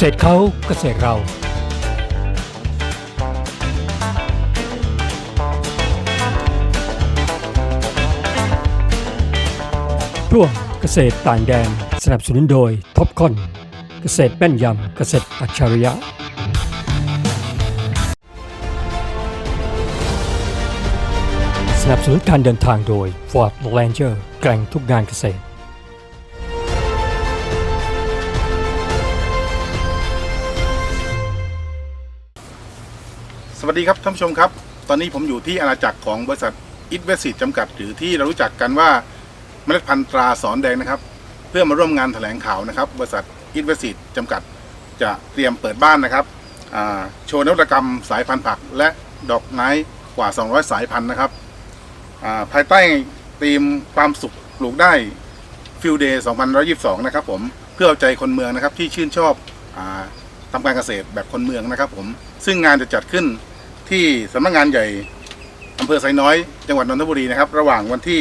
ษตรเขาเกษตรเราช่วงเกษตรต่างแดน สนับสนุนโดยท็อปคอนเกษตรแม่นยำเกษตรอัจฉริยะสนับสนุนการเดินทางโดย Ford Ranger แกร่งทุกงานเกษตร วัสดีครับท่านผู้ชมครับ ตอนนี้ผมอยู่ที่อาณาจักรของบริษัทอิทเวสิตจำกัด หรือที่เรารู้จักกันว่าเมล็ดพันธุ์ตราสอนแดงนะครับ เพื่อมาร่วมงานแถลงข่าวนะครับ บริษัทอิทเวสิตจำกัดจะเตรียมเปิดบ้านนะครับโชว์นวัตกรรมสายพันธุ์ผัก และดอกไม้กว่า 200 สายพันธุ์นะครับาภายใต้ธีมความสุขปลูกได้ฟิลเดย์2122 นะครับผมเพื่อเอาใจคนเมืองนะครับที่ชื่นชอบอทำการเกษตรแบบคนเมืองนะครับผมซึ่งงานจะจัดขึ้น ที่สำนักงานใหญ่อำเภอไซน้อย จังหวัดนนทบุรีนะครับ ระหว่างวันที่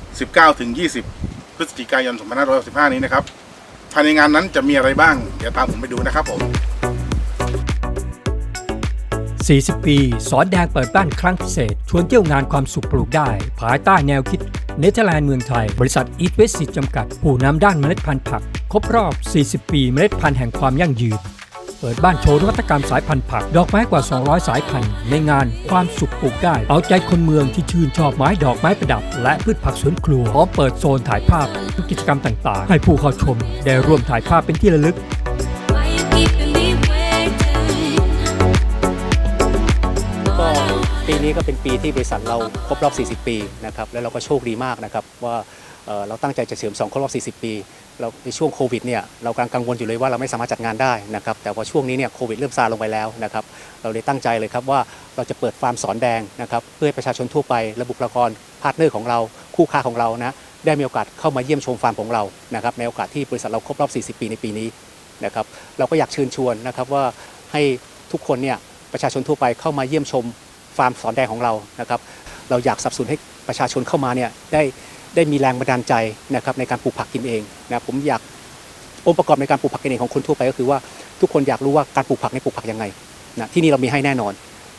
19 ถึง 20 พฤศจิกายน 2565 นี้นะครับ ภายในงานนั้นจะมีอะไรบ้าง เดี๋ยวตามผมไปดูนะครับผม 40 ปี สอนแดงเปิดบ้านครั้งพิเศษ ชวนเที่ยวงานความสุขปลูกได้ ภายใต้แนวคิดเนเธอร์แลนด์เมืองไทย บริษัทอีทเวส t จำกัด ผู้นำด้านเมล็ดพันธุ์ผัก ครบรอบ 40 ปีเมล็ดพันธุ์แห่งความยั่งยืน เปิดบ้านโชว์นวัตกรรมสายพันธุ์ผัก ดอกไม้กว่า 200 สายพันธุ์ ในงานความสุขปลูกได้ เอาใจคนเมืองที่ชื่นชอบไม้ดอกไม้ประดับ และพืชผักสวนครัวพร้อมเปิดโซนถ่ายภาพทุกกิจกรรมต่าง ๆ ให้ผู้เข้าชมได้ร่วมถ่ายภาพเป็นที่ระลึกก็ปีนี้ก็เป็นปีที่บริษัทเราครบรอบ 40 ปีนะครับแล้วเราก็โชคดีมากนะครับว่าเราตั้งใจจะเฉลิมฉลองครบรอบ 40 ปี เราในช่วงโควิดเนี่ยเรากำลังกังวลอยู่เลยว่าเราไม่สามารถจัดงานได้นะครับแต่ว่าช่วงนี้เนี่ยโควิดเริ่มซาลงไปแล้วนะครับเราเลยตั้งใจเลยครับว่าเราจะเปิดฟาร์มสอนแดงนะครับเพื่อให้ประชาชนทั่วไปและบุคลากรพาร์ทเนอร์ของเรา คู่ค้าของเรานะได้มีโอกาสเข้ามาเยี่ยมชมฟาร์มของเรานะครับในโอกาสที่บริษัทเราครบรอบ 40 ปีในปีนี้นะครับเราก็อยากเชิญชวนนะครับว่าให้ทุกคนเนี่ยประชาชนทั่วไปเข้ามาเยี่ยมชมฟาร์มสอนแดงของเรานะครับเราอยากสับสนให้ประชาชนเข้ามาเนี่ยได้ ได้มีแรงบันดาลใจนะครับในการปลูกผักกินเองนะผมอยากองค์ประกอบในการปลูกผักกินเองของคนทั่วไปก็คือว่าทุกคนอยากรู้ว่าการปลูกผักในปลูกผักยังไงนะที่นี่เรามีให้แน่นอน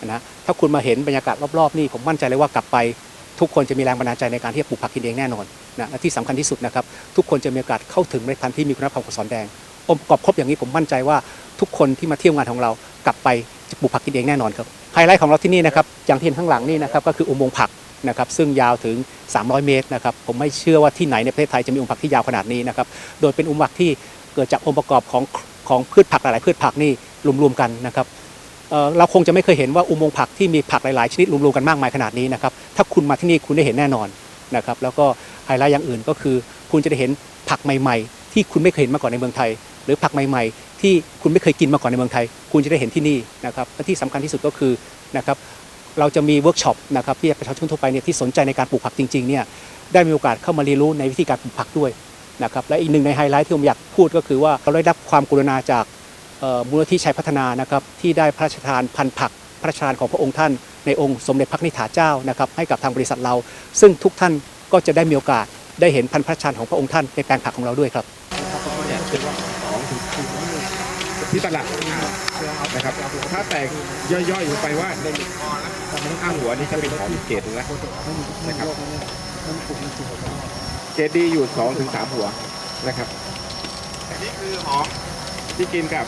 นะถ้าคุณมาเห็นบรรยากาศรอบๆนี่ผมมั่นใจเลยว่ากลับไป ทุกคนจะมีแรงบันดาลใจในการที่จะปลูกผักกินเองแน่นอนนะและที่สำคัญที่สุดนะครับทุกคนจะมีโอกาสเข้าถึงเมล็ดพันธุ์ที่มีคุณภาพของสอนแดง องค์ประกอบครบอย่างนี้ผมมั่นใจว่าทุกคนที่มาเที่ยวงานของเรากลับไปจะปลูกผักกินเองแน่นอนครับไฮไลท์ของเราที่นี่นะครับอย่างที่เห็นข้างหลังนี่นะครับก็คืออุโมงค์ผัก นะครับซึ่งยาวถึง 300 เมตรนะครับผมไม่เชื่อว่าที่ไหนในประเทศไทยจะมีอุโมงค์ผักที่ยาวขนาดนี้นะครับโดยเป็นอุโมงค์ผักที่เกิดจากองค์ประกอบของของพืชผักหลาย ๆ พืชผักนี่รวมๆกันนะครับเเราคงจะไม่เคยเห็นว่าอุโมงค์ผักที่มีผักหลาย ๆ ชนิดรวมๆกันมากมายขนาดนี้นะครับถ้าคุณมาที่นี่คุณได้เห็นแน่นอนนะครับแล้วก็ไฮไลท์อย่างอื่นก็คือ คุณจะได้เห็นผักใหม่ ๆ ที่คุณไม่เคยเห็นมาก่อนในเมืองไทย หรือผักใหม่ ๆ ที่คุณไม่เคยกินมาก่อนในเมืองไทย คุณจะได้เห็นที่นี่นะครับและที่สำคัญที่สุดก็คือนะครับ เราจะมีเวิร์กช็อปนะครับที่ประชาชนทั่วไปเนี่ยที่สนใจในการปลูกผักจริงๆเนี่ยได้มีโอกาสเข้ามาเรียนรู้ในวิธีการปลูกผักด้วยนะครับและอีกหนึ่งในไฮไลท์ที่ผมอยากพูดก็คือว่าเราได้รับความกรุณาจากเอ่อมูลนิธิชัยพัฒนานะครับที่ได้พระราชทานพันธุ์ผักพระราชทานของพระองค์ท่าน ในองค์สมเด็จพระนิธิถาเจ้านะครับให้กับทางบริษัทเรา ซึ่งทุกท่านก็จะได้มีโอกาสได้เห็นพันธุ์พระราชทานของพระองค์ท่านในแปลงผักของเราด้วยครับที่ตลาด นะครับ ถ้าแตกย่อยๆลงไปว่าในข้างหัวนี่จะเป็นหอมเกรดหนึงแล้วนะครับเกรดดีอยู่สองถึงสามหัวนะครับอันนี้คือหอมที่กินกับ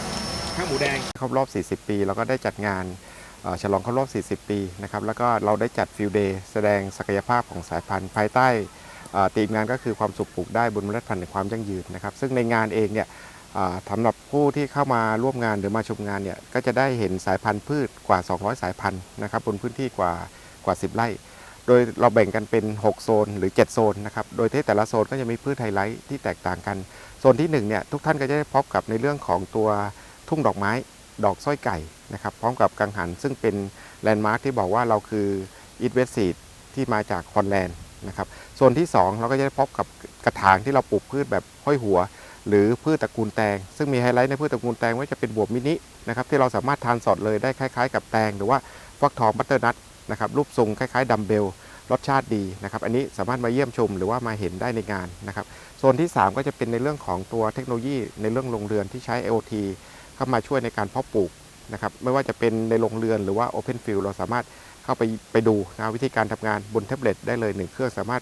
ข้าวหมูแดงครบรอบ 40 ปีเราก็ได้จัดงานฉลองครบรอบ 40 ปีนะครับแล้วก็เราได้จัดฟิลเดย์แสดงศักยภาพของสายพันธุ์ ภายใต้เอ่อธีมงานก็คือความสุขปลูกได้บนเมล็ดพันธุ์แห่งความยั่งยืนนะครับ ซึ่งในงานเองเนี่ย สำหรับผู้ที่เข้ามาร่วมงานหรือมาชมงานเนี่ยก็จะได้เห็นสายพันธุ์พืชกว่า 200 สายพันธุ์นะครับบนพื้นที่กว่ากว่า 10 ไร่ โดยเราแบ่งกันเป็น 6 โซนหรือ 7 โซนนะครับโดยที่แต่ละโซนก็จะมีพืชไฮไลท์ที่แตกต่างกัน โซนที่1เนี่ยทุกท่านก็จะได้พบกับในเรื่องของตัวทุ่งดอกไม้ ดอกสร้อยไก่นะครับพร้อมกับกังหันซึ่งเป็นแลนด์มาร์คที่บอกว่าเราคืออีทเวสซีดที่มาจากฮอลแลนด์นะครับโซนที่ 2 เราก็จะได้พบกับกระถางที่เราปลูกพืชแบบห้อยหัว หรือพืชตระกูลแตง ซึ่งมีไฮไลท์ในพืชตระกูลแตงว่าจะเป็นบวบมินินะครับที่เราสามารถทานสดเลยได้คล้ายๆ กับแตง หรือว่าฟักทองบัตเตอร์นัทนะครับรูปทรงคล้ายๆดัมเบลรสชาติดีนะครับอันนี้สามารถมาเยี่ยมชมหรือว่ามาเห็นได้ในงานนะครับโซนที่ 3 ก็จะเป็นในเรื่องของตัวเทคโนโลยีในเรื่องโรงเรือนที่ใช้ IoT เข้ามาช่วยในการเพาะปลูกนะครับไม่ว่าจะเป็นในโรงเรือนหรือว่า Open Field เราสามารถเข้าไปไปดูนะวิธีการทำงานบนแท็บเล็ตได้เลยหนึ่งเครื่องสามารถ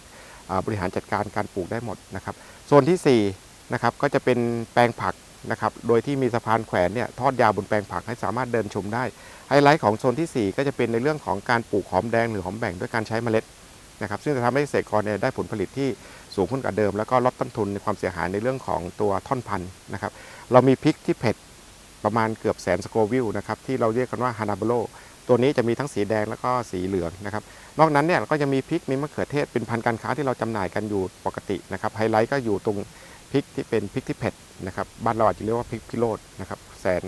บริหารจัดการการปลูกได้หมดนะครับโซนที่ 4 นะครับก็จะเป็นแปลงผักนะครับโดยที่มีสะพานแขวนเนี่ยทอดยาวบนแปลงผักให้สามารถเดินชมได้ไฮไลท์ของโซนที่ 4 ก็จะเป็นในเรื่องของการปลูกหอมแดงหรือหอมแบ่งด้วยการใช้เมล็ดนะครับซึ่งจะทำให้เกษตรกรเนี่ยได้ผลผลิตที่สูงขึ้นกว่าเดิม แล้วก็ลดต้นทุนในความเสียหายในเรื่องของตัวท่อนพันธุ์นะครับเรามีพริกที่เผ็ดประมาณเกือบแสนสโกวิลนะครับที่เราเรียกกันว่าฮานาโบโลตัวนี้จะมีทั้งสีแดงแล้วก็สีเหลืองนะครับนอกนั้นเนี่ยก็จะมีพริกมีมะเขือเทศเป็นพันธุ์การค้าที่เราจำหน่ายกันอยู่ปกตินะครับไฮไลท์ก็อยู่ตรง พริกที่เป็นพริกที่เผ็ดนะครับบ้านเราอาจจะเรียกว่าพริกพิโรดนะครับแสน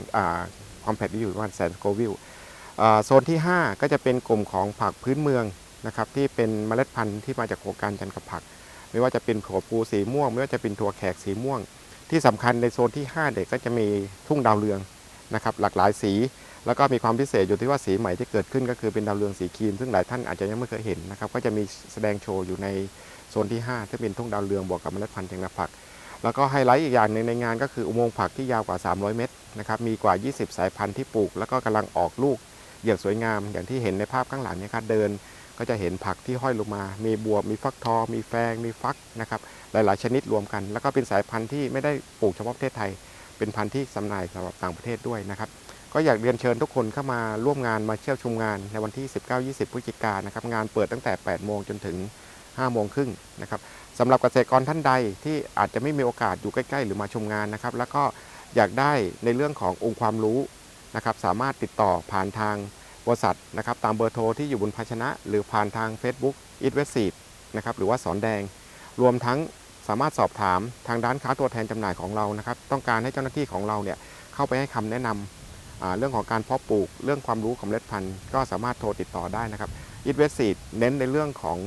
ความเผ็ดที่อยู่ประมาณแสนสโกวิลโซนที่ 5 ก็จะเป็นกลุ่มของผักพื้นเมืองนะครับที่เป็นเมล็ดพันธุ์ที่มาจากโครงการจันทร์กับผัก ไม่ว่าจะเป็นถั่วปูสีม่วง ไม่ว่าจะเป็นถั่วแขกสีม่วง ที่สำคัญในโซนที่ 5 เด็กก็จะมีทุ่งดาวเรืองนะครับหลากหลายสี แล้วก็มีความพิเศษอยู่ที่ว่าสีใหม่ที่เกิดขึ้นก็คือเป็นดาวเรืองสีครีม ซึ่งหลายท่านอาจจะยังไม่เคยเห็นนะครับก็จะมีแสดงโชว์อยู่ในโซนที่5ที่เป็นทุ่งดาวเรืองบวกกับเมล็ดพันธุ์แตงผัก แล้วก็ไฮไลท์อีกอย่างหนึ่งในงานก็คืออุโมงค์ผักที่ยาวกว่า 300 เมตรนะครับมีกว่า 20 สายพันธุ์ที่ปลูก แล้วก็กำลังออกลูกอย่างสวยงาม อย่างที่เห็นในภาพข้างหลังเนี่ยครับเดินก็จะเห็นผักที่ห้อยลงมา มีบวบมีฟักทองมีแฟง มีฟักนะครับหลายๆ ชนิดรวมกัน แล้วก็เป็นสายพันธุ์ที่ไม่ได้ปลูกเฉพาะประเทศไทย เป็นพันธุ์ที่จำหน่ายสำหรับต่างประเทศด้วยนะครับก็อยากเรียนเชิญทุกคนเข้ามาร่วมงานมาเชี่ยวชมงานในวันที่ 19-20 พฤศจิกายนนะครับงานเปิดตั้งแต่ 8 โมงจนถึง 5 โมงครึ่งนะครับ สำหรับเกษตรกรท่านใดที่อาจจะไม่มีโอกาสอยู่ใกล้ ๆ หรือมาชมงานนะครับ แล้วก็อยากได้ในเรื่องขององค์ความรู้นะครับ สามารถติดต่อผ่านทางบริษัทนะครับ ตามเบอร์โทรที่อยู่บนภาชนะ หรือผ่านทาง Facebook i t w e s t นะครับหรือว่าสอนแดง รวมทั้งสามารถสอบถามทางด้านค้าตัวแทนจำหน่ายของเรานะครับ ต้องการให้เจ้าหน้าที่ของเราเนี่ยเข้าไปให้คำแนะนำอ่าเรื่องของการเพาะปลูก เรื่องความรู้ของเมล็ดพันธุ์ก็สามารถโทรติดต่อได้นะครับ i t w e s t เน้นในเรื่องของ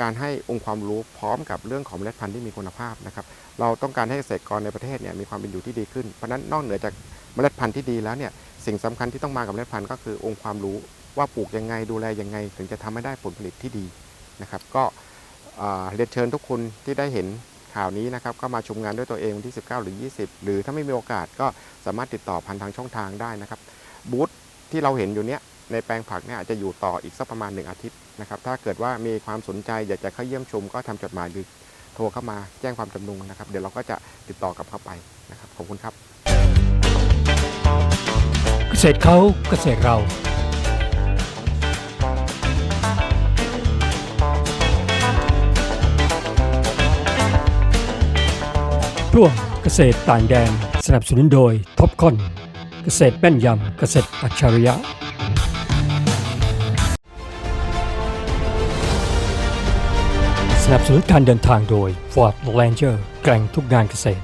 การให้องค์ความรู้พร้อมกับเรื่องของเมล็ดพันธุ์ที่มีคุณภาพนะครับ เราต้องการให้เกษตรกรในประเทศเนี่ยมีความเป็นอยู่ที่ดีขึ้น เพราะฉะนั้นนอกเหนือจากเมล็ดพันธุ์ที่ดีแล้วเนี่ยสิ่งสำคัญที่ต้องมากับเมล็ดพันธุ์ก็คือองค์ความรู้ว่าปลูกยังไงดูแลยังไง ถึงจะทำให้ได้ผลผลิตที่ดีนะครับ ก็เรียนเชิญทุกคนที่ได้เห็นข่าวนี้นะครับก็มาชมงานด้วยตัวเองวันที่ 19 หรือ 20 หรือถ้าไม่มีโอกาสก็สามารถติดต่อผ่านทางช่องทางได้นะครับบูธที่เราเห็นอยู่เนี้ย ในแปลงผักเนี่ยอาจจะอยู่ต่ออีกสักประมาณ 1 อาทิตย์นะครับ ถ้าเกิดว่ามีความสนใจอยากจะเข้าเยี่ยมชม ก็ทำจดหมายหรือโทรเข้ามาแจ้งความจำนงนะครับ เดี๋ยวเราก็จะติดต่อกลับเข้าไปนะครับ ขอบคุณครับ เกษตรเขาเกษตรเราร่วมเกษตรต่างแดน สนับสนุนโดยท็อปคอน เกษตรแม่นยำเกษตรอัจฉริยะ นับสนุนการเดินทางโดย Ford Ranger แกร่งทุกงานเกษตร